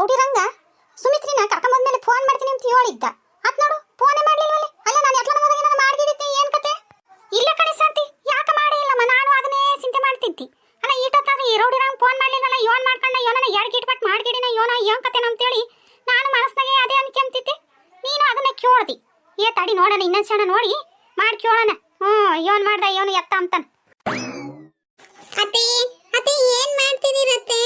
Rowdy ರಂಗ ಸುಮಿತ್ರಿನ ಮೇಲೆ phone ಮಾಡ್ತೀನಿ ಅಂತ ಹೇಳಿದ್ದ. ಅತ್ತ ನೋಡು ಫೋನೇ ಮಾಡ್ಲಿಲ್ವಲ್ಲ? ಅಲ್ಲ ನಾನು ಎತ್ಲ ಹೋದಾಗ ನಾನು ಮಾಡ್ಗಿಡಿದ್ದೆ ಏನ್ ಕತೆ? ಇಲ್ಲ ಕಣೆ ಶಾಂತಿ ಯಾಕೆ ಮಾಡಿಲ್ಲಮ್ಮ? ನಾನು ಅದನ್ನೇ ಚಿಂತೆ ಮಾಡ್ತಿದ್ದಿ. ಅಲ್ಲ ಈಟತ್ತಾಗ ಈ ರೌಡಿ ರಂಗ ಫೋನ್ ಮಾಡ್ಲಿಲ್ಲಲ್ಲ ಯೋನ್ ಮಾಡ್ಕೊಂಡ ಯೋನನ ಎರಡು ಗಿಟ್ಬಟ್ ಮಾಡ್ಗಿಡಿನ ಯೋನ ಏನ್ ಕತೆ ಅಂತೇಳಿ ನಾನು ಮನಸ್ನಾಗೆ ಅದೇ ಅನ್ಕೊಂತಿದ್ದೆ ನೀನು ಅದನ್ನೇ ಕೇಳ್ದಿ. ಏ ತಡಿ ನೋಡೋಣ ಇನ್ನೊಂದು ಕ್ಷಣ ನೋಡಿ. ಮಾಡಿ ಕೇಳೋಣ. ಹ್ಞೂ ಯೋನ್ ಮಾಡ್ದ ಯೋನು ಎತ್ತ ಅಂತಾನೆ. ಅತ್ತೆ ಅತ್ತೆ ಏನ್ ಮಾಡ್ತಿದ್ದೀರತ್ತೆ?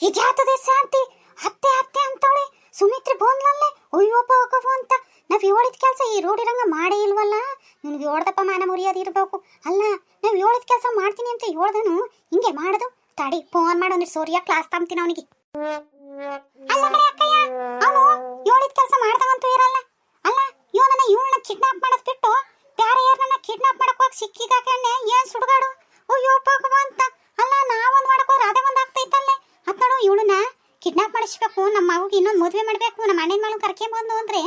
ಇದ್ಯಾತದೆ ಶಾಂತಿ? ಅತ್ತೆ ಅತ್ತೆ ಅಂತವಳೆ. ಸುಮಿತ್ರೆ ಬೋನ್ಲಲ್ಲೇ? ಅಯ್ಯೋ ಹೋಗಪ್ಪ ಅಂತ. ನಾವ್ ಹೇಳಿದ ಕೆಲಸ ಈ ರೋಡ್ ಇರಂಗ ಮಾಡೇ ಇಲ್ವಲ್ಲ? ನಿನ್ಗೆ ಹೇಳ್ದಪ್ಪ ಮಾನ ಮುರಿಯೋದು ಇರ್ಬೇಕು. ಅಲ್ಲ, ನಾವ್ ಹೇಳಿದ ಕೆಲಸ ಮಾಡ್ತೀನಿ ಅಂತ ಹೇಳ್ದನು. ಹಿಂಗೆ ಮಾಡೋದು? ತಡಿ ಫೋನ್ ಅಂದ್ರೆ ಸೂರ್ಯ ಕ್ಲಾಸ್ ತಾಂಬ್ತೀನಿ ಅವನಿಗೆ. ಅಲ್ಲ ಕಡೆ ಅಕ್ಕಯ್ಯ, ಅವನು ಹೇಳಿದ ಕೆಲಸ ಮಾಡ್ದಂಗಂತೂ ಇರಲ್ಲ. ಅಲ್ಲ ಇವನನ್ನ ಇವಳನ್ನ ಕಿಡ್ನಾಪ್ ಮಾಡೋದ್ ಬಿಟ್ಟು ಬೇರೆ ಯಾರನ್ನ ಕಿಡ್ನಾಪ್ ಮಾಡಕ್ ಹೋಗಿ ಸಿಕ್ಕಿಗಾಕಣ್ಣೆ ಏನ್ ಸುಡುಗಾಡು? ಅಯ್ಯೋ ಭಗವಂತ ಅಲ್ಲ, ನಾವೊಂದ್ ಮಾಡಕ್ ಹೋದ್ರೆ ಅದೇ ಒಂದ್ ಆಗ್ತೈತಲ್ಲೇ. ಅದ್ ನೋಡು, ಇವಳನ್ನ ಕಿಡ್ನಾಪ್ ಮಾಡಿಸ್ಬೇಕು, ನಮ್ಮ ಮಗುಗೆ ಇನ್ನೊಂದು ಮದುವೆ ಮಾಡ್ಬೇಕು, ನಮ್ಮ ಅಣ್ಣನ ಮಗಳು ಕರ್ಕೊಂಬಂದು ಅಂದ್ರೆ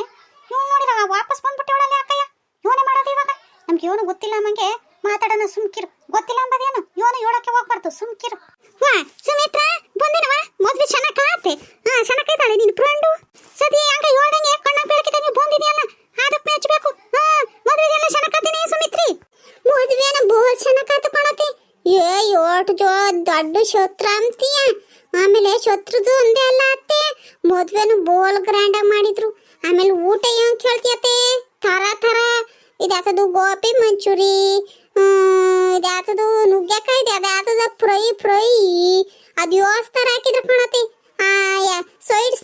ಇವ್ನು ನೋಡಿರ ವಾಪಸ್ ಬಂದ್ಬಿಟ್ಟವಳಲ್ಲ ಅಕ್ಕಯ್ಯ? ಇವನೇ ಮಾಡೋದು ಇವಾಗ? ನಮ್ಗೆ ಇವನು ಗೊತ್ತಿಲ್ಲ ನಮಗೆ ಮಾತಾಡೋಣ ಸುಮ್ಕಿರು. ಗೊತ್ತಿಲ್ಲ ಅಂಬದೇನು? ಇವನು ಹೇಳಕ್ಕೆ ಹೋಗ್ಬಾರ್ದು, ಸುಮ್ಕಿರು. ವಾ ಸುಮಿತ್ರ ಬಂದೇನವ ಮದ್ವೆ ಚೆನ್ನಾಗಿ ಕಾತೆ ಹಾ ಚೆನ್ನಾಗಿ ಕೈತಾಳೆ ನಿನ್ ಫ್ರೆಂಡು. ಸದಿ ಹಂಗ ಹೇಳ್ದಂಗೆ ಕಣ್ಣ ನೀವು ಬಂದಿದೆಯಲ್ಲ? ಅದಕ್ಕೆ ಮೆಚ್ಚಬೇಕು ಹಾ ಮದ್ವೆ ಎಲ್ಲ ಚೆನ್ನಾಗಿ ಸುಮಿತ್ರಿ. ಮದ್ವೆನ ಬೋಲ್ ಚೆನ್ನಾಗ್ ಕಾಣತ್ತೆ ಏ, ಯೋಟ್ ಜೋ, ದೊಡ್ಡ ಶತ್ರು ಅಂತೀಯ? ಆಮೇಲೆ ಶತ್ರುದು ಒಂದೇ ಅಲ್ಲ ಅತ್ತೆ. ಮದ್ವೆನು ಬೋಲ್ ಗ್ರ್ಯಾಂಡ್ ಮಾಡಿದ್ರು. ಆಮೇಲೆ ಊಟ ಏನ್ ಕೇಳ್ತಿಯತ್ತೆ ತರ ತರ ಇದಾತದು ಗೋಪಿ ಮಂಚೂರಿ ಇದಾತದು ನುಗ್ಗೆಕಾಯಿ ಇದೆ ಅದಾತದ ಫ್ರೈ ಫ್ರೈ. ಅದು ಯೋಸ್ತರ ಹಾಕಿದ್ರು ಕಾಣತ್ತೆ. ಆ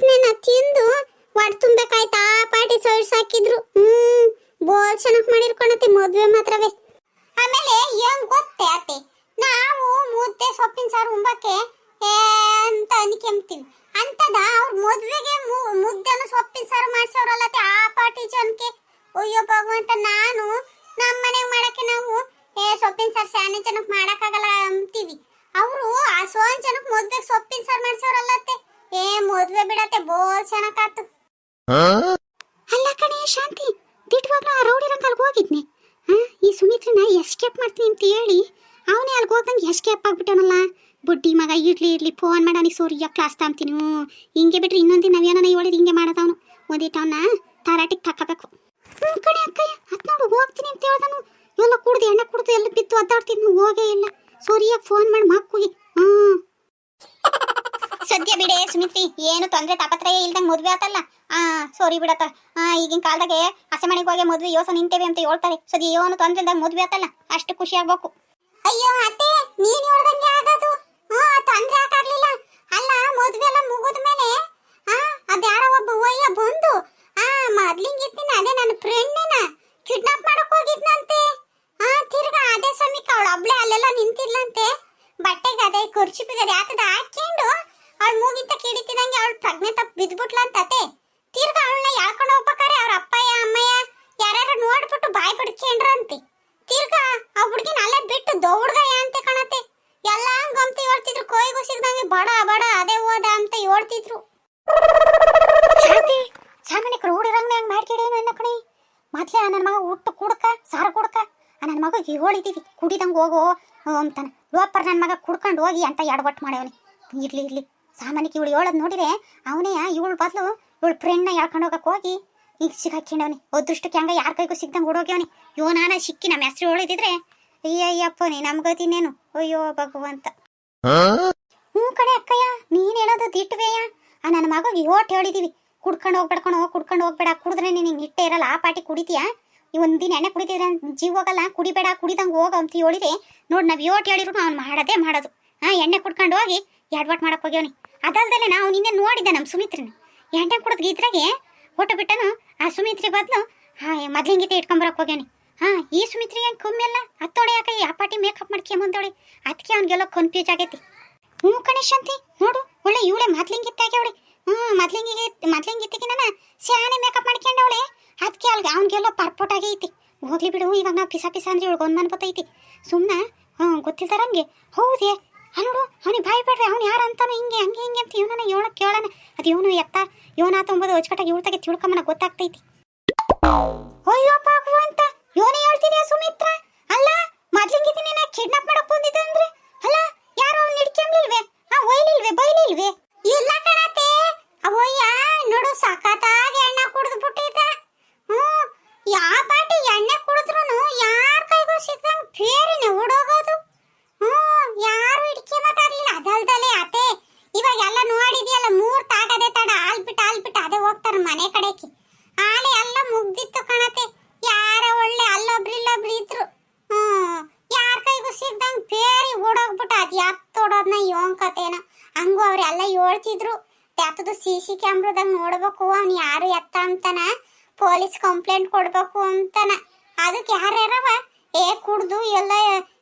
ನೇನ ತಿಂದು ಒಡ್ ತುಂಬಬೇಕಾಯ್ತಾ, ಪಾಟಿ ಸೈಡ್ಸ್ ಹಾಕಿದ್ರು. ಹ್ಮ್, ಬೋಲ್ ಚೆನ್ನಾಗಿ ಮಾಡಿರ್ಕೊಳತ್ತೆ ಮದ್ವೆ ಮಾತ್ರವೇ ಆಮೇಲೆ ಏನ್ ಗೊತ್ತೇ ಅತ್ತೆ ನಾವು ಮುದ್ದೆ ಸಾರು ಉಂಬಕ್ಕೆ ಅಂತ ಅನ್ಕೆಂಬ್ತೀವಿ ಅಂತದ ಅವ್ರ ಮದ್ವೆಗೆ ಮುದ್ದೆನ ಸೊಪ್ಪಿನ ಸಾರು ಮಾಡಿಸೋರಲ್ಲ ಆ ಪಾಟಿ ಜನಕ್ಕೆ. ಅಯ್ಯೋ ಭಗವಂತ, ನಾನು ನಮ್ಮ ಮನೆಗೆ ಮಾಡಕ್ಕೆ ನಾವು, ಏ ಸೊಪ್ಪಿನ ಸಾರು ಸ್ಯಾನೆ ಜನಕ್ಕೆ ಮಾಡಕ್ಕಾಗಲ್ಲ ಅಂತೀವಿ ಅವರು ಆ ಸೋನ್ ಜನಕ್ಕೆ ಮದ್ವೆಗೆ ಸೊಪ್ಪಿನ ಸಾರು ಮಾಡ್ಸವ್ರಲ್ಲತ್ತೆ ಏ, ಮದ್ವೆ ಬಿಡತ್ತೆ, ಬೋಲ್ ಚೆನ್ನಾಗಾತು ಅಲ್ಲ ಕಣೆ ಶಾಂತಿ ದಿಟ್ವಾಗ್ಲೂ ಆ ರೌಡಿ ರಂಗ್ ಅಲ್ಗ್ ಹೋಗಿದ್ನಿ ಆ, ಈ ಸುಮಿತ್ರನ ಎಸ್ಕೇಪ್ ಮಾಡ್ತೀನಿ ಅಂತ ಹೇಳಿ ಅವನೇ ಅಲ್ಗ್ ಹೋದಂಗೆ ಎಸ್ಕೇಪ್ ಆಗ್ಬಿಟ್ಟವನಲ್ಲ ಇಡ್ಲಿ ಫೋನ್ ಮಾಡ ನೀ ಸೂರ್ಯ ಕ್ಲಾಸ್ ತಾಂತೀನಿ ಹ್ಞೂ. ಹಿಂಗೆ ಬಿಟ್ರೆ ಇನ್ನೊಂದಿನ ನವ್ಯಾನ ಹೇಳಿದ್ ಹಿಂಗೆ ಮಾಡೋದವನು. ಒಂದಿಟ್ಟು ಅವನ್ನ ತಾರಾಟಿಗೆ ತಕ್ಕಬೇಕು ಹ್ಞೂ ಕಣೆ ಅಕ್ಕಯ್ಯ ಅತ್ ನೋಡು, ಹೋಗ್ತೀನಿ ಅಂತ ಹೇಳ್ದನು. ಎಲ್ಲ ಕುಡ್ದು, ಎಣ್ಣೆ ಕುಡ್ದು, ಎಲ್ಲ ಬಿತ್ತು ಒದ್ದಾಡ್ತಿದ್ನು ಹೋಗೇ ಇಲ್ಲ. ಸೂರ್ಯ ಫೋನ್ ಮಾಡಿ ಮಕ್ಕುಗೆ, ಹ್ಞೂ. ಸದ್ಯ ಬಿಡೆ ಸುಮಿತ್ರಿ, ಏನು ತೊಂದ್ರೆ ತಾಪತ್ರಯ ಇಲ್ದಂಗೆ ಮದುವೆ ಆತಲ್ಲ. ಆ, ಸೋರಿ ಬಿಡತ್ತ ಆ, ಈಗಿನ ಕಾಲದಾಗೆ ಹಸೆ ಮನೆಗೆ ಹೋಗಿ ಮದ್ವೆ ಯೋಸ ನಿಂತೇವೆ ಅಂತ ಹೇಳ್ತಾರೆ. ಸದ್ಯ ಏನು ತೊಂದ್ರೆ ಇಲ್ದಂಗೆ ಮದುವೆ ಆತಲ್ಲ, ಅಷ್ಟು ಖುಷಿ ಆಗ್ಬೇಕು. ಅಯ್ಯೋ, ಅತ್ತೆ, ನೀನು ಹೇಳ್ದಂಗೆ ಆಗೋದು. ಹಾ, ತೊಂದ್ರೆ ಯಾಕಾಗ್ಲಿಲ್ಲ ಅಲ್ಲ, ಮದ್ವೆ ಎಲ್ಲ ಮುಗಿದ ಮೇಲೆ ಆ ಅದ್ಯಾರೋ ಒಬ್ಬ ಒಯ್ಯ ಬಂದು ಆ ಮೊದ್ಲಿಂಗಿತ್ತಿನ ಅದೇ ನನ್ನ ಫ್ರೆಂಡಿನ ಕಿಡ್ನಾಪ್ ಮಾಡಕ್ ಹೋಗಿದ್ನಂತೆ. ಆ ತಿರ್ಗಾ ಅದೇ ಸಮಯಕ್ಕ ಅವಳು ಒಬ್ಳೆ ಅಲ್ಲೆಲ್ಲ ನಿಂತಿದ್ಲಂತೆ. ಬಟ್ಟೆಗೆ ಅದೇ, ಕುರ್ಚಿಪಿಗೆ ಅದೇ ಆತದ ಹಾಕೊಂಡು ಅವಳು ಮೂಗಿಂತ ಕಿಡಿತಿದಂಗೆ ಅವಳು ಪ್ರಜ್ಞೆ ತಪ್ಪು ಬಿದ್ಬಿಟ್ಲಂತತೆ ತಿರ್ಗಾ ಅವಳನ್ನ ಯಾಳ್ಕೊಂಡು ಹೋಗ್ಬೇಕಾರೆ ಅವ್ರ ಅಪ್ಪಯ್ಯ, ಅಮ್ಮಯ್ಯ ಯಾರು ನೋಡ್ಬಿಟ್ಟು ಬಾಯಿ ಪಡ್ಕೊಂಡ್ರಂತೆ ತಿರ್ಗಾ ಆ ಹುಡುಗಿನ ಅಲ್ಲೇ ಬಿಟ್ಟು ದೌಡ್ಗಯ್ಯ ಅಂತ ಕಾಣತ್ತೆ. ಎಲ್ಲ ಗಂತಿ ಹೇಳ್ತಿದ್ರು ಕೊಯ್ಗೂ ಸಿಗ್ದಂಗೆ ಬಡ ಬಡ, ಅದೇ ಹೋದ ಅಂತ ಹೇಳ್ತಿದ್ರು. ಶಾಂತಿ ಸಾಮಾನ್ಯ ಕ್ರೌಡಿ ರಂಗನ ಹೆಂಗ್ ಮಾಡ್ಕಿಡೇನು ಅನ್ನ ಕಣಿ? ಮೊದ್ಲೇ ನನ್ನ ಮಗ ಊಟ ಕುಡ್ಕ, ಸಾರು ಕುಡ್ಕ ನನ್ನ ಮಗ ಹೇಳಿದೀವಿ ಕುಡಿದಂಗೆ ಹೋಗೋ ಅಂತಾನೆ. ಲೋಪರ್ ನನ್ನ ಮಗ ಕುಡ್ಕೊಂಡು ಹೋಗಿ ಅಂತ ಎಡವಟ್ಟು ಮಾಡ್ಯವನಿ. ಇರ್ಲಿ ಇರ್ಲಿ, ಸಾಮಾನ್ಯಕ್ಕೆ ಇವಳು ಹೇಳೋದು ನೋಡಿದ್ರೆ ಅವನೇ, ಇವಳು ಬದಲು ಇವಳು ಫ್ರೆಂಡ್ನ ಹೇಳ್ಕೊಂಡು ಹೋಗಕ್ಕೆ ಹೋಗಿ ಈಗ ಸಿಗಾಕಿಂಡವನಿ ಅದೃಷ್ಟಕ್ಕೆ ಹಂಗ ಯಾರ ಕೈಗೂ ಸಿಗ್ದಂಗೆ ಓಡೋಗ್ಯವನಿ. ಇವ ನಾನ ಸಿಕ್ಕಿ ನಮ್ಮ ಹೆಸರು ಹೇಳಿದಿದ್ರೆ ಅಯ್ಯಯ್ಯಪ್ಪ ನೀ ನಮ್ಗದಿನೇನು ಅಯ್ಯೋ ಭಗವಂತ. ಹ್ಞೂ ಕಡೆ ಅಕ್ಕಯ್ಯ ನೀನ್ ಹೇಳೋದು ದಿಟ್ಟವೇಯ. ಆ ನನ್ನ ಮಗಗೆ ಓಟ್ ಹೇಳಿದೀವಿ ಕುಡ್ಕೊಂಡು ಹೋಗ್ಬೇಡ್ಕೊಂಡು ಕುಡ್ಕೊಂಡು ಹೋಗ್ಬೇಡ ಕುಡಿದ್ರೆ ನಿನಗೆ ನಿಟ್ಟೆ ಇರಲ್ಲ ಆ ಪಾಟಿ ಕುಡಿತೀಯಾ? ನೀವು ಒಂದಿನ ಎಣ್ಣೆ ಕುಡಿತಿದ್ರೆ ಜೀವ ಹೋಗಲ್ಲ ಕುಡಿಬೇಡ ಕುಡಿದಂಗೆ ಹೋಗ ಅಂತ ಹೇಳಿದೆ ನೋಡಿ ನಾವು ಯೋಟ್ ಹೇಳಿದ್ರು ಅವ್ನು ಮಾಡೋದೇ ಮಾಡೋದು. ಹಾ ಎಣ್ಣೆ ಕುಡ್ಕೊಂಡು ಹೋಗಿ ಎಡ್ವಟ್ ಮಾಡಕ್ಕೆ ಹೋಗ್ಯವನಿ ಅದಲ್ದೆ ನಾವು ನಿನ್ನೆ ನೋಡಿದ್ದೆ ನಮ್ಮ ಸುಮಿತ್ರನ. ಎಣ್ಣೆ ಕುಡಿದ್ ಇದ್ರಾಗೆ ಫೋಟೋ ಬಿಟ್ಟನು ಆ ಸುಮಿತ್ರಿ ಬದಲು ಹಾ ಮೊದ್ಲಿಂಗಿತ ಇಟ್ಕೊಂಬರಕ್ಕೆ ಹೋಗ್ಯಾನಿ ಹಾ, ಈ ಸುಮಿತ್ರಿ ಏನು ಅಲ್ಲ? ಹತ್ತೋಡೆ ಯಾಕೆ ಈ ಪಾಟಿ ಮೇಕಪ್ ಮಾಡ್ಕೊಂಬಂದೋಳೆ ಅದಕ್ಕೆ ಅವ್ನಿಗೆಲ್ಲ ಕನ್ಫ್ಯೂಸ್ ಆಗೈತಿ. ಹ್ಞೂ ಕಣೇಶಂತಿ ನೋಡು, ಒಳ್ಳೆ ಇವಳೆ ಅವಳಿ. ಹ್ಞೂ, ಮೊದ್ಲಿಂಗಿಗೆ ಮೊದ್ಲಿಂಗಿತ್ತಿಗೆ ನಾನು ಮೇಕಪ್ ಮಾಡ್ಕೊಂಡವಳೆ. ಅದಕ್ಕೆ ಅವ್ಳಿಗೆ, ಅವ್ನಿಗೆಲ್ಲ ಪರ್ಪೋಟ್ ಆಗೈತಿ. ಹೋಗ್ಲಿ ಬಿಡು, ಇವಾಗ ನಾವು ಪಿಸಾ ಪಿಸಾ ಅಂದ್ರೆ ಇವಳಿಗೆ ಒಂದು ಬತ್ತೈತಿ ಸುಮ್ಮನೆ ಹ್ಞೂ ಗೊತ್ತಿಲ್ದಾರಂಗೆ ಹೌದೇ? ನೋಡು, ಅವ್ನಿಗೆ ಬಾಯಿ ಬೇಡ್ರಿ, ಅವ್ನು ಯಾರು ಅಂತಾನೆ ಹಿಂಗೆ, ಹಂಗೆ ಹಿಂಗೆ ಅಂತ ಇವನನ್ನ ಹೇಳಕ್ ಕೇಳೋಣ. ಅದು ಇವನು ಎತ್ತ, ಇವನಾತ ಒಂಬದು ಅಚ್ಚುಕಟ್ಟಾಗಿ ಇವಳ್ತಾಗೆ ತಿಳ್ಕೊಂಬನ ಗೊತ್ತಾಗ್ತೈತಿ. ಅಯ್ಯೋ, ಭಗವಂತ! ಇವನೇ ಹೇಳ್ತಿದ್ಯಾ ಸುಮಿತ್ರ? ಅಲ್ಲ ಮೊದ್ಲಿಂಗಿದ್ದೀನಿ ನಾ ಕಿಡ್ನಾಪ್ ಮಾಡಕ್ ಬಂದಿದ್ದೆ ಅಂದ್ರೆ? ಅಲ್ಲ ಯಾರು ಅವ್ನು ಹಿಡ್ಕೊಂಬ್ಲಿಲ್ವೇ ಆ ಒಯ್ಲಿಲ್ವೇ ಬೈಲಿಲ್ವೇ ಇಲ್ಲ ಕಣತೆ ಇವಾಗ ಎಲ್ಲ ನೋಡಿದ್ಯಲ್ಲ ಮೂರ್ ತಾಗದೆ ತಡ ಹಾಲ್ ಬಿಟ್ಟು ಹಾಲ್ ಬಿಟ್ಟು ಅದೇ ಹೋಗ್ತಾರ ಮನೆ ಕಡೆಗೆ ಆಲೆ ಎಲ್ಲ ಮುಗ್ದಿತ್ತು ಕಣತೆ ಯಾರ ಒಳ್ಳೆ ಅಲ್ಲೊಬ್ರು ಇಲ್ಲೊಬ್ರು ಇದ್ರು ಹ್ಮ್ ಯಾರ ಕೈಗೂ ಸಿಗ್ದಂಗ್ ಬೇರೆ ಓಡೋಗ್ಬಿಟ್ಟು ಅದ್ ಯಾಕೆ ತೊಡೋದ್ನ ಯೋನ್ ಕತೆನ ಹಂಗೂ ಅವ್ರೆಲ್ಲ ಹೇಳ್ತಿದ್ರು ಯಾತದು ಸಿ ಸಿ ಕ್ಯಾಮ್ರಾದಾಗ ನೋಡ್ಬೇಕು, ಅವ್ನು ಯಾರು ಎತ್ತ ಅಂತಾನ, ಪೊಲೀಸ್ ಕಂಪ್ಲೇಂಟ್ ಕೊಡ್ಬೇಕು ಅಂತಾನ. ಅದಕ್ಕೆ ಯಾರ್ಯಾರವ ಏ, ಕುಡ್ದು ಎಲ್ಲ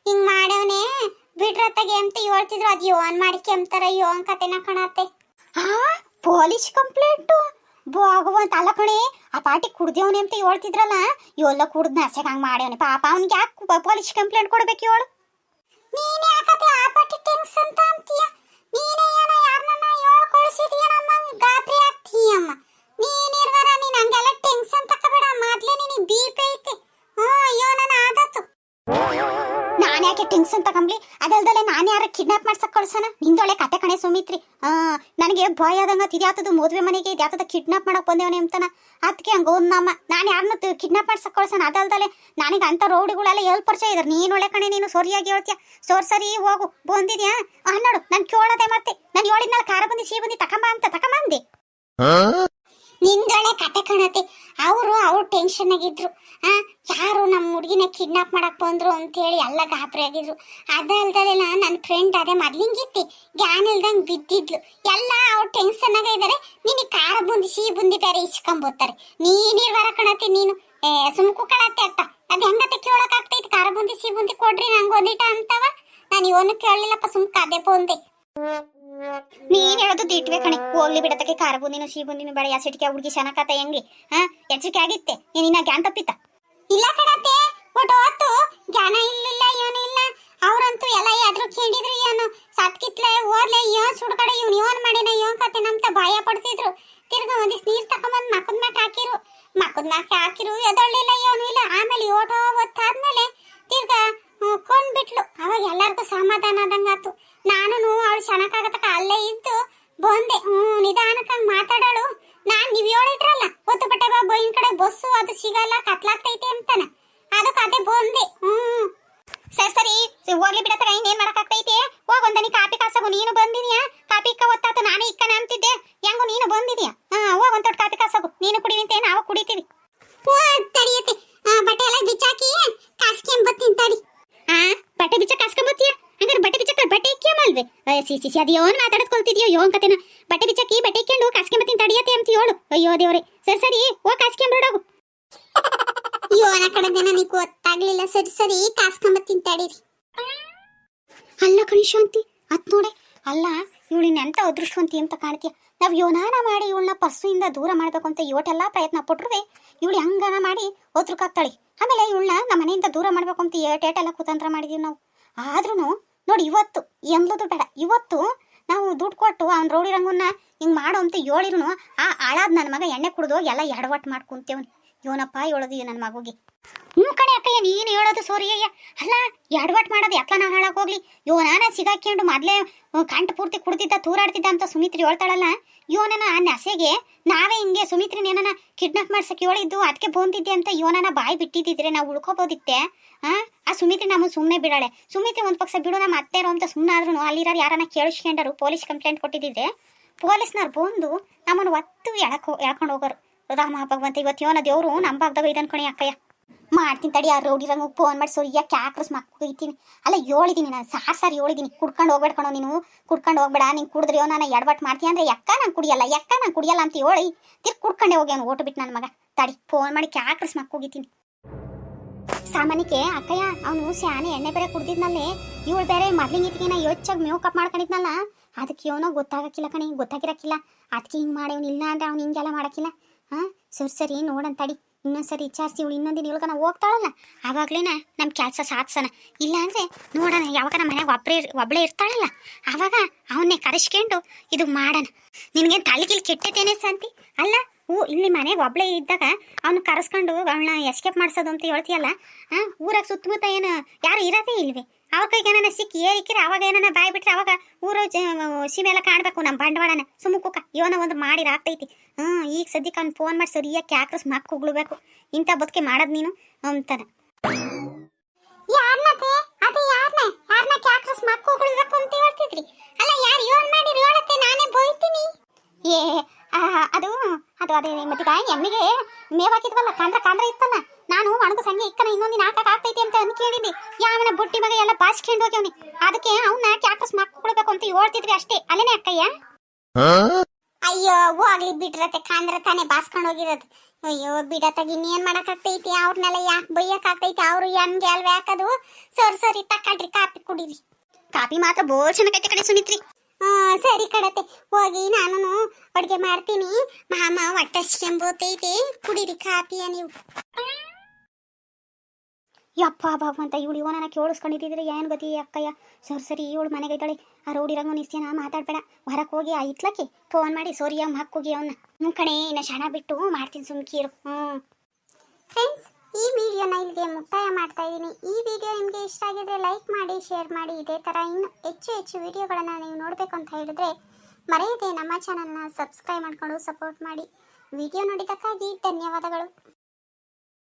ಹಿಂಗ್ ಮಾಡ್ಯವನೆ. ಬಿಡ್ರತ್ತಗೆ ಅಂತ ಹೇಳ್ತಿದ್ರು, ಅದ್ ಯೋನ್ ಮಾಡ್ಕೊಂತಾರ ಯೋನ್ ಕತೆನ ಕಣತ್ತೆ. ಆ ಪೊಲೀಸ್ ಕಂಪ್ಲೇಂಟು? ಭಗವಂತ ಅಲ್ಲ ಕಣಿ. ಆ ಪಾಟಿ ಕುಡ್ದೇವನೆ ಅಂತ ಹೇಳ್ತಿದ್ರಲ್ಲ, ಇವೆಲ್ಲ ಕುಡ್ದು ನರ್ಸೆಗೆ ಹಂಗೆ ಮಾಡ್ಯವನೆ. ಪಾಪ ಅವ್ನಿಗೆ ಯಾಕೆ ಪೊಲೀಸ್ ಕಂಪ್ಲೇಂಟ್ ಕೊಡ್ಬೇಕು ಇವಳು? ನೀನೇ ಯಾಕತ್ತೆ ಆ ಪಾಟಿ ಟೆನ್ಸ್ ಅಂತ ಅಂತೀಯ? ನೀನೇ ಏನೋ ಯಾರನ್ನ ಹೇಳ್ಕೊಳ್ಸಿದ್ಯಾ ಕಳ್ಸಿದೀಯ ನಮ್ಮ ಗಾಬರಿ ಟೆನ್ಷನ್ ತಗೊಂಬ್ಲಿ ಅದಲ್ದಲೆ ನಾನು ಯಾರ ಕಿಡ್ನಾಪ್ ಮಾಡ್ಸಕ್ ಕಳ್ಸನ ನಿಂದೊಳೆ ಕತೆ ಕಣೆ ಸುಮಿತ್ರಿ. ನನಗೆ ಭಯ ಆದಂಗ ಇದ್ಯಾತದ ಮದುವೆ ಮನೆಗೆ ಇದ್ಯಾತದ ಕಿಡ್ನಾಪ್ ಮಾಡಕ್ ಬಂದೇವನೆ ಅಂತಾನ. ಅದಕ್ಕೆ ಹಂಗ ನಮ್ಮ. ನಾನು ಯಾರನ್ನ ಕಿಡ್ನಾಪ್ ಮಾಡ್ಸಕ್ ಕಳ್ಸನ ಅದಲ್ದಲೆ ನನಗೆ ಅಂತ ರೌಡಿಗಳೆಲ್ಲ ಎಲ್ ಪರಿಚಯ ಇದ್ರ. ನೀನ್ ಒಳ್ಳೆ ಕಣೆ, ನೀನು ಸರಿಯಾಗಿ ಹೇಳ್ತೀಯ? ಸೋರ್ ಸರಿ, ಹೋಗು. ಬಂದಿದ್ಯಾ? ನೋಡು ನಾನು ಕೇಳೋದೆ ಮತ್ತೆ. ನಾನು ಹೇಳಿದ್ನಲ್ಲ ಖಾರ ಬಂದಿ ಸಿಹಿ ಬಂದಿ, ತಕಂಬ ಅಂತ ತಕಂಬಂದಿ ನಿಂದೊಳೆ ಕತೆ ಕಾಣತ್ತೆ. ಅವರು ಅವ್ರು ಟೆನ್ಷನ್ ಆಗಿದ್ರು. ಆ, ಯಾರು ನಮ್ಮ ಹುಡುಗಿನ ಕಿಡ್ನಾಪ್ ಮಾಡಕ್ ಬಂದ್ರು ಅಂತ ಹೇಳಿ ಎಲ್ಲ ಗಾಬರಿ ಆಗಿದ್ರು. ಅದಲ್ದಲ್ಲ ನನ್ನ ಫ್ರೆಂಡ್ ಅದೇ ಮೊದ್ಲಿಂಗಿತ್ತಿ ಗ್ಯಾನ್ ಇಲ್ದಂಗೆ ಬಿದ್ದಿದ್ಲು. ಎಲ್ಲ ಅವ್ರು ಟೆನ್ಷನ್ ಆಗ ಇದಾರೆ. ನಿನಗೆ ಖಾರ ಬುಂದಿ ಸಿಹಿ ಬುಂದಿ ಬೇರೆ ನೀರ್ ಬರ ಕಣತಿ ನೀನು. ಏ ಸುಮ್ಕು ಕಳತ್ತೆ ಅತ್ತ ಅದ್ ಹೆಂಗತ್ತೆ ಕೇಳಕ್ ಆಗ್ತೈತಿ? ಖಾರ ಬುಂದಿ ಸಿಹಿ ಬುಂದಿ ಕೊಡ್ರಿ ನಂಗೆ ಒಂದಿಟ ಅಂತವ. ನಾನು ಇವನು ಕೇಳಲಿಲ್ಲಪ್ಪ ಸುಮ್ಕ ಅದೇ ಬಂದೆ. ನೀನ್ ಹೇಳೋದು ದಿಟ್ವೆ ಕಣೆ. ಹೋಗ್ಲಿ ಬಿಡತಕ್ಕೆ ಕಾರ ಬುಂದಿನ ಶಿ ಬಂದಿನ ಬೇಡ ಯಾಸಿಟಿಕೆ ಹುಡುಗಿ ಶನಕತ ಹೆಂಗಿ ಹಾ? ಎಚ್ಚರಿಕೆ ಆಗಿತ್ತೆ. ಏನಿನ್ನ ಗ್ಯಾನ್ ತಪ್ಪಿತ್ತ? ಇಲ್ಲ ಕಣತೆ ಒಟ್ಟು ಹೊತ್ತು ಜ್ಞಾನ ಇಲ್ಲಿಲ್ಲ, ಏನು ಇಲ್ಲ. ಅವ್ರಂತೂ ಎಲ್ಲ ಯಾದ್ರೂ ಕೇಳಿದ್ರು ಏನು? ಸತ್ಕಿತ್ಲೆ ಓದ್ಲೆ ಏನ್ ಸುಡ್ಕಡೆ ಇವ್ನು, ಏನ್ ಮಾಡಿನ, ಏನ್ ಕತೆ ನಮ್ತ ಭಯ ಪಡ್ತಿದ್ರು. ತಿರ್ಗ ಒಂದಿಸ್ ನೀರ್ ತಕೊಂಬಂದ್ ಮಕ್ಕದ ಮ್ಯಾಕ್ ಹಾಕಿರು. ಮಕ್ಕದ ಮ್ಯಾಕ್ ಹಾಕಿರು, ಎದೊಳ್ಳಿಲ್ಲ, ಏನು ಇಲ್ಲ. ಆಮೇಲೆ ಓಟೋ ಹೊತ್ತಾದ್ಮೇಲೆ ತಿರ್ಗಾ ಹ್ಮ್, ಕೊಂಡ್ಬಿಟ್ಲು ಅವಾಗ ಎಲ್ಲಾರ್ಗು ಸಮಾಧಾನ ಆದಂಗಾತು ನಾನು ಅವಳು ಶನಕಾಗತಕ ಅಲ್ಲೇ ಇದ್ದು ಬಂದೆ. ಹ್ಮ್ ನಿಧಾನಕ್ಕ ಮಾತಾಡೋಳು. ನಾನ್ ನೀವ್ ಹೇಳಿದ್ರಲ್ಲ ಒತ್ತು ಬಟ್ಟೆ ಬಾ ಇನ್ ಕಡೆ ಬಸ್ಸು ಅದು ಸಿಗಲ್ಲ ಕತ್ಲಾಗ್ತೈತೆ ಅಂತಾನೆ. ಅದಕ್ಕೆ ಅದೇ ಬಂದೆ. ಹ್ಮ್ ಸರಿ ಸರಿ ಹೋಗ್ಲಿ ಬಿಡತ್ತಾಗ ಇನ್ನೇನ್ ಮಾಡಕ್ಕಾಗ್ತೈತಿ? ಹೋಗ್ ಒಂದನಿ ಕಾಪಿ ಕಾಸಗು ನೀನು ಬಂದಿದ್ಯಾ? ಕಾಪಿ ಇಕ್ಕ ಒತ್ತಾತು ನಾನೇ ಇಕ್ಕನ ಅಂತಿದ್ದೆ. ಹೆಂಗು ನೀನು ಬಂದಿದ್ಯಾ? ಹಾ ಹೋಗ್ ಒಂದ್ ಕಾಪಿ ಕಾಸಗು ನೀನು ಕುಡಿವಿ ಅಂತ ನಾವು ಕುಡಿತೀವಿ ಓ ತಡಿಯತ್ತೆ ಆ, ಬಟ್ಟೆ ಎಲ್ಲ ಬಿಚ್ಚಾಕಿ ಕಾಸ್ಕೊಂಡ್ ಬತ್ತೀನಿ ತಡಿ ಹಾ ಬಟ್ಟೆ ಬಿಚ್ಚ ಕಾಸ್ಕೊಂಬತ್ತೀಯ ಹಂಗಾರೆ ಬಟ್ಟೆ ಬಿಚ್ಚಕ್ಕ ಬಟ್ಟೆ ಇಕ್ಕಿಯಮಲ್ವೇ ಸಿ ಸಿ ಸಿ ಅದು ಯೋನ್ ಮಾತಾಡ್ಕೊಳ್ತಿದ್ಯೋ ಯೋನ್ ಕತೆನ. ಬಟ್ಟೆ ಬಿಚ್ಚಕ್ಕಿ ಬಟ್ಟೆ ಇಕ್ಕೊಂಡು ಕಾಸ್ಕೊಂಬತ್ತೀನಿ ತಡಿಯತ್ತೆ ಅಂತ ಹೇಳು ಅಯ್ಯೋ ದೇವ್ರೆ ಸರಿ ಸರಿ ಓ ಕಾಸ್ಕೊಂಬಿಡೋಗು ಯೋನ ಕಡೆ ನನಗೆ ಗೊತ್ತಾಗ್ಲಿಲ್ಲ. ಸರಿ ಸರಿ ಮತ್ತಿನ ತಡೀರಿ. ಅಲ್ಲ ಕಣಿಶಾಂತಿ ಅತ್ ನೋಡೆ. ಅಲ್ಲ ಇವಳಿನ ಎಂತ ಅದೃಷ್ಟವಂತಿ ಅಂತ ಕಾಣ್ತೀಯ? ನಾವು ಯೋನಾನ ಮಾಡಿ ಇವಳನ್ನ ಪಸ್ಸುಯಿಂದ ದೂರ ಮಾಡಬೇಕು ಅಂತ ಇವಟೆಲ್ಲ ಪ್ರಯತ್ನ ಪಟ್ರುವೆ. ಇವಳು ಹಂಗನ ಮಾಡಿ ಒದ್ರಕ್ಕಾಗ್ತಾಳೆ ಆಮೇಲೆ ಇವಳನ್ನ ನಮ್ಮ ಮನೆಯಿಂದ ದೂರ ಮಾಡಬೇಕು ಅಂತ ಏಟೇಟೆಲ್ಲ ಕುತಂತ್ರ ಮಾಡಿದೀವಿ ನಾವು. ಆದ್ರೂ ನೋಡಿ, ಇವತ್ತು ಎಂದ್ಲದು ಬೇಡ. ಇವತ್ತು ನಾವು ದುಡ್ಡು ಕೊಟ್ಟು ಅವ್ನ ರೌಡಿ ರಂಗನ್ನ ಹಿಂಗೆ ಮಾಡೋ ಅಂತ ಹೇಳಿದ್ರು ಆ ಆಳಾದ ನನ್ನ ಮಗ ಎಣ್ಣೆ ಕುಡಿದು ಎಲ್ಲ ಎಡವಟ್ಟು ಮಾಡ್ಕೊಂತೇವನ್ ಇವನಪ್ಪ ಹೇಳೋದು ನನ್ನ ಮಗುಗೆ. ಹ್ಞೂ ಕಣೆ ಅಕ್ಕಯ್ಯ, ನೀನು ಹೇಳೋದು ಸೋರಿಯಯ್ಯ ಅಲ್ಲ, ಎಡವಟ್ ಮಾಡೋದು ಯಾಕೆ ನಾ ಹಾಳಾಗ್ ಹೋಗ್ಲಿ? ಇವನಾನ ಸಿಗಾಕೊಂಡು ಮೊದಲೇ ಕಂಠ ಪೂರ್ತಿ ಕುಡ್ದಿದ್ದ, ತೂರಾಡ್ತಿದ್ದ ಅಂತ ಸುಮಿತ್ರಿ ಹೇಳ್ತಾಳಲ್ಲ ಆ ನಸೆಗೆ, ನಾವೇ ಹಿಂಗೆ ಸುಮಿತ್ರಿನ ಏನನ ಕಿಡ್ನಾಪ್ ಮಾಡ್ಸಕ್ಕೆ ಹೇಳಿದ್ದು ಅದಕ್ಕೆ ಬಂದಿದ್ದೆ ಅಂತ ಯೋನನ ಬಾಯಿ ಬಿಟ್ಟಿದ್ದಿದ್ರೆ ನಾವು ಉಳ್ಕೋಬೋದಿತ್ತೆ? ಆ? ಆ ಸುಮಿತ್ರಿ ನಮ್ಮ ಸುಮ್ಮನೆ ಬಿಡಾಳೆ. ಸುಮಿತ್ರಿ ಒಂದು ಪಕ್ಷ ಬಿಡು, ನಮ್ಮ ಅತ್ತೆರೋ ಅಂತ ಸುಮ್ಮನೆ ಆದ್ರೂ ಅಲ್ಲಿರೋರು ಯಾರನ್ನ ಕೇಳಿಸ್ಕೊಂಡರು, ಪೊಲೀಸ್ ಕಂಪ್ಲೇಂಟ್ ಕೊಟ್ಟಿದ್ದಿದ್ರೆ, ಪೊಲೀಸ್ನವ್ರು ಬಂದು ನಮ್ಮನ್ನು ಒತ್ತು ಎಳಕೊ ಎಳ್ಕೊಂಡು ಹೋಗೋರು ರಾಮ ಭಗವಂತ ಇವತ್ತು ಯೋನ ದೇವರು ನಮ್ಮ ಭಾಗದಾಗ ಇದನ್ಕೊಣಿ ಅಕ್ಕಯ್ಯ. ಮಾಡ್ತೀನಿ ತಡಿ, ಆ ರೌಡಿರಂಗ ಫೋನ್ ಮಾಡಿ ಸರಿಯಾಗಿ ಯಾಕೆ ಕ್ಯಾಕ್ರಸ್ ಮಕ್ಕಳಿತೀನಿ ಅಲ್ಲ ಹೇಳಿದೀನಿ ನಾನು, ಸಾರ್ ಸಾರ್ ಹೇಳಿದೀನಿ ಕುಡ್ಕೊಂಡು ಹೋಗ್ಬೇಡ ಕಣೋ ನೀನು, ಕುಡ್ಕೊಂಡು ಹೋಗ್ಬೇಡ. ನೀನು ಕುಡಿದ್ರಿಯೋ, ನಾನು ಎಡವಟ್ ಮಾಡ್ತೀನಿ ಅಂದ್ರೆ ಎಕ್ಕ ನಾನು ಕುಡಿಯಲ್ಲ ಎಕ್ಕ ನಾನು ಕುಡಿಯಲ್ಲ ಅಂತ ಹೇಳಿ ತಿರ್ಗಿ ಕುಡ್ಕೊಂಡೆ ಹೋಗಿ ಅವ್ನು ಓಟು ಬಿಟ್ಟು ನನ್ನ ಮಗ. ತಡಿ ಫೋನ್ ಮಾಡಿ ಕ್ಯಾಕ್ರಸ್ ಮಕ್ಕೋಗಿತೀನಿ. ಸಾಮಾನ್ಯಕ್ಕೆ ಅಕ್ಕಯ್ಯ, ಅವನು ಸ್ಯಾನೆ ಎಣ್ಣೆ ಬೇರೆ ಕುಡ್ದಿದ್ನಲ್ಲೇ, ಇವಳು ಬೇರೆ ಮೊದ್ಲಿಂಗಿತ್ಗಿನ ಯೋಚಾಗಿ ಮೇವ್ ಕಪ್ ಮಾಡ್ಕೊಂಡಿದ್ನಲ್ಲ, ಅದಕ್ಕೆ ಇವನೋ ಗೊತ್ತಾಗಕ್ಕಿಲ್ಲ ಕಣಿ, ಗೊತ್ತಾಗಿರಕ್ಕಿಲ್ಲ. ಅದಕ್ಕೆ ಹಿಂಗೆ ಮಾಡಿ ಅವ್ನು ಇಲ್ಲ ಅಂದ್ರೆ ಅವ್ನು ಹಿಂಗೆಲ್ಲ ಮಾಡಕ್ಕಿಲ್ಲ. ಹಾಂ, ಸರಿ ಸರಿ ನೋಡಂತಡಿ ತಡಿ. ಇನ್ನೊಂದ್ಸರಿ ವಿಚಾರಿಸಿ ಇವಳು ಇನ್ನೊಂದಿನ ಇಳ್ಕನ ಹೋಗ್ತಾಳಲ್ಲ, ಆವಾಗ್ಲೇನ ನಮ್ಮ ಕೆಲಸ ಸಾಧ್ಸನ. ಇಲ್ಲ ಅಂದ್ರೆ ನೋಡೋಣ, ಯಾವಾಗ ನಮ್ಮ ಮನೆಯಾಗ ಒಬ್ಬರೇ ಒಬ್ಬಳೇ ಇರ್ತಾಳಲ್ಲ, ಆವಾಗ ಅವನ್ನೇ ಕರೆಸ್ಕೊಂಡು ಇದು ಮಾಡೋಣ. ನಿನಗೆ ತಲೆಗಿಲ್ ಕೆಟ್ಟತೇನೆ ಸಂತಿ ಅಲ್ಲ, ಹೂ, ಇಲ್ಲಿ ಮನೆಗೆ ಒಬ್ಳೆ ಇದ್ದಾಗ ಅವ್ನು ಕರೆಸ್ಕೊಂಡು ಅವಳನ್ನ ಎಸ್ಕೇಪ್ ಮಾಡಿಸೋದು ಅಂತ ಹೇಳ್ತೀಯಲ್ಲ ಹಾಂ ಊರಾಗ ಸುತ್ತಮುತ್ತ ಏನು, ಯಾರು ಇರೋದೇ ಇಲ್ವೇ? ಅವ್ರ ಏನನ ಏನಾನ ಸಿಕ್ಕಿ ಏರಿಕಿರಿ ಅವಾಗ ಏನಾನ ಬಾಯ್ ಬಿಟ್ರೆ ಅವಾಗ ಊರು ಸೀಮೆ ಎಲ್ಲ ಕಾಣಬೇಕು ನಮ್ಮ ಬಂಡವಾಳನ. ಸುಮ್ಮಕ್ಕೂಕ ಇವನ ಒಂದು ಮಾಡಿರ ಆಗ್ತೈತಿ. ಹ್ಞೂ ಈಗ ಸದ್ಯಕ್ಕೆ ಅವ್ನು ಫೋನ್ ಮಾಡಿ ಸರಿಯಾಗಿ ಕ್ಯಾಕ್ರಸ್ ಮಕ್ಕ ಉಗ್ಳ್ಬೇಕು ಇಂಥ ಬದುಕಿ ಮಾಡೋದು ನೀನು? ಅಂತಾನೆ. ಅದು ಅದೇ ಯಾರನ್ನ ಯಾರನ್ನ ಕ್ಯಾಕ್ರಸ್ ಮಕ್ಕ ಉಗುಳ್ಬೇಕು ಅಂತ ಹೇಳ್ತಿದ್ರಿ? ಅಲ್ಲ ಯಾರು ಯೋನ್ ಮಾಡಿ ಹೇಳತ್ತೆ ಏ ಆ, ಅದು ಮತ್ತೆ ಅದೇ ಮತ್ತೀಗ ಎಮ್ಮಿಗೆ ಮೇವ್ ಹಾಕಿದ್ವಲ್ಲ ಕಾಂದ್ರ ಕಾಂದ್ರ ಇತ್ತಲ್ಲ? ನಾನು ಒಣಗು ಸಂಗೆ ಇಕ್ಕನ ಇನ್ನೊಂದಿನ ಹಾಕಕ್ ಆಗ್ತೈತಿ ಅಂತ ಅಂದ್ ಕೇಳಿದ್ದೆ. ಯಾವನ ಬುಟ್ಟಿ ಮಗ ಎಲ್ಲ ಬಾಸ್ಕೊಂಡು ಹೋಗ್ಯವನಿ. ಅದಕ್ಕೆ ಅವನ್ನ ಕ್ಯಾಕ್ಟಸ್ ಮಕ್ಕೊಳ್ಬೇಕು ಅಂತ ಹೇಳ್ತಿದ್ವಿ ಅಷ್ಟೇ. ಅಲ್ಲೇನೆ ಅಕ್ಕಯ್ಯ? ಅಯ್ಯೋ ಹೋಗ್ಲಿ ಬಿಡ್ರತೆ ಕಾಂದ್ರ ತಾನೇ ಬಾಸ್ಕೊಂಡು ಹೋಗಿರೋದು. ಅಯ್ಯೋ ಬಿಡತ್ತಾಗ ಇನ್ನೇನ್ ಮಾಡಕ್ಕಾಗ್ತೈತಿ? ಅವ್ರನ್ನೆಲ್ಲ ಯಾಕೆ ಬೈಯಕ್ಕಾಗ್ತೈತಿ? ಅವ್ರು ಎಮ್ಗೆ ಅಲ್ವೇ ಹಾಕೋದು ಸರಿ ಸರಿ ತಕ್ಕಳ್ರಿ ಕಾಪಿ ಕುಡೀರಿ. ಕಾಪಿ ಮಾತ್ರ ಬೋಳ್ ಚೆನ್ನಾಗೈತೆ ಕಡೆ ಸುಮಿತ್ರಿ. ಆ, ಸರಿ ಕಡತೆ ಹೋಗಿ ನಾನು ಅಡುಗೆ ಮಾಡ್ತೀನಿ. ಮಾಮ ಹೊಟ್ಟೆಸ್ಕೆಂಬೋತೈತೆ ಕುಡೀರಿ ಕಾಪಿಯ ನೀವು. ಯಪ್ಪ ಅಂತ ಇವಳು ಇವನ ಕೇಳಿಸ್ಕೊಂಡಿದ್ದಿದ್ರೆ ಏನು ಗತಿ ಅಕ್ಕಯ್ಯ? ಸರಿ ಸರಿ, ಇವಳು ಮನೆಗೆ ಇದ್ದಾಳೆ ಆ ರೋಡಿರಂಗು ನಿಸ್ತೀನ ಮಾತಾಡ್ಬೇಡ. ಹೊರಕ್ಕೆ ಹೋಗಿ ಆ ಇತ್ಲಕ್ಕೆ ಫೋನ್ ಮಾಡಿ ಸೋರಿಯ ಹಾಕೋಗಿ ಅವನ್ನ. ಕಣೆ, ಇನ್ನು ಶಣ ಬಿಟ್ಟು ಮಾಡ್ತೀನಿ ಸುಮ್ಕೀರು. ಹ್ಞೂ ಫ್ರೆಂಡ್ಸ್ ಈ ವಿಡಿಯೋನ ಇಲ್ಲಿಗೆ ಮುಕ್ತಾಯ ಮಾಡ್ತಾ ಇದ್ದೀನಿ. ಈ ವಿಡಿಯೋ ನಿಮಗೆ ಇಷ್ಟ ಆಗಿದ್ರೆ ಲೈಕ್ ಮಾಡಿ, ಶೇರ್ ಮಾಡಿ. ಇದೇ ಥರ ಇನ್ನು ಹೆಚ್ಚು ಹೆಚ್ಚು ವಿಡಿಯೋಗಳನ್ನು ನೀವು ನೋಡಬೇಕು ಅಂತ ಹೇಳಿದ್ರೆ ಮರೆಯದೆ ನಮ್ಮ ಚಾನಲ್ನ ಸಬ್ಸ್ಕ್ರೈಬ್ ಮಾಡಿಕೊಂಡು ಸಪೋರ್ಟ್ ಮಾಡಿ. ವಿಡಿಯೋ ನೋಡಿದ್ದಕ್ಕಾಗಿ ಧನ್ಯವಾದಗಳು.